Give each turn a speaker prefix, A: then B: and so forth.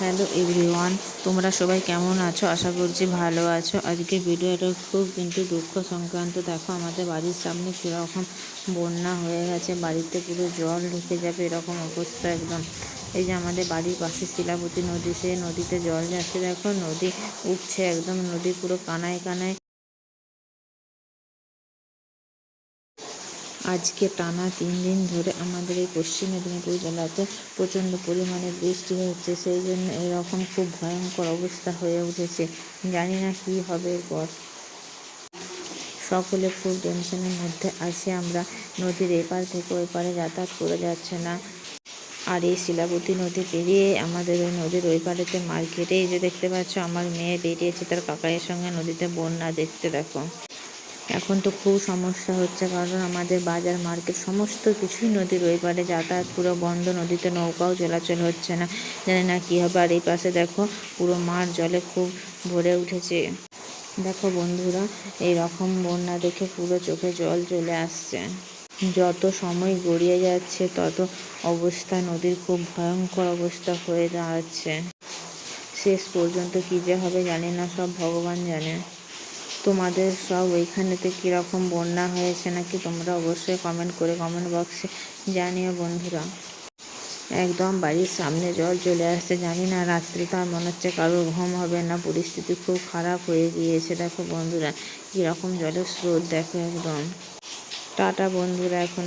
A: Hello everyone, তোমরা সবাই কেমন আছো? আশা করছি ভালো আছো। আজকে ভিডিওটা খুব কিন্তু দুঃখ সংক্রান্ত। দেখো, আমাদের বাড়ির সামনে কীরকম বন্যা হয়ে গেছে, বাড়িতে পুরো জল ঢুকে যাবে, এরকম অবস্থা একদম। এই যে আমাদের বাড়ির পাশে শিলাবতী নদী, সেই নদীতে জল যাচ্ছে। দেখো, নদী উঠছে একদম, নদী পুরো কানায় কানায়। আজকে টানা তিন দিন ধরে আমাদের এই পশ্চিম মেদিনীপুর জেলাতে প্রচণ্ড পরিমাণে বৃষ্টি হচ্ছে, সেই জন্য এরকম খুব ভয়ঙ্কর অবস্থা হয়ে উঠেছে। জানি না কী হবে এরপর সকলে খুব টেনশনের মধ্যে আছি আমরা। নদীর এপার থেকে ওই পারে যাতায়াত করে যাচ্ছে না। আর এই শিলাবতী নদী পেরিয়ে আমাদের ওই নদীর ওই পারেতে মার্কেটে এই যে দেখতে পাচ্ছ, আমার মেয়ে বেরিয়েছে তার কাকাইয়ের সঙ্গে নদীতে বন্যা দেখতে, দেখো। এখন তো খুব সমস্যা হচ্ছে, কারণ আমাদের বাজার মার্কেট সমস্ত কিছুই নদীর ওই পারে যাতায়াত পুরো বন্ধ, নদীতে নৌকাও চলাচল হচ্ছে না। জানি না কী হবে, আর এই পাশে দেখো পুরো মাঠ জলে খুব ভরে উঠেছে। দেখো বন্ধুরা এই রকম বন্যা দেখে পুরো চোখে জল চলে আসছে। যত সময় গড়িয়ে যাচ্ছে, তত অবস্থা, নদীর খুব ভয়ঙ্কর অবস্থা হয়ে দাঁড়াচ্ছে। শেষ পর্যন্ত কী যে হবে জানি না, সব ভগবান জানে। তোমাদের সব ওইখানেতে কীরকম বন্যা হয়েছে নাকি তোমরা অবশ্যই কমেন্ট করে কমেন্ট বক্সে জানিও বন্ধুরা। একদম বাড়ির সামনে জল চলে আসছে, জানি না রাত্রি তো আর মনে হচ্ছে কারোর ঘুম হবে না, পরিস্থিতি খুব খারাপ হয়ে গিয়েছে, দেখো বন্ধুরা, কীরকম জলের স্রোত দেখো একদম। টাটা বন্ধুরা এখন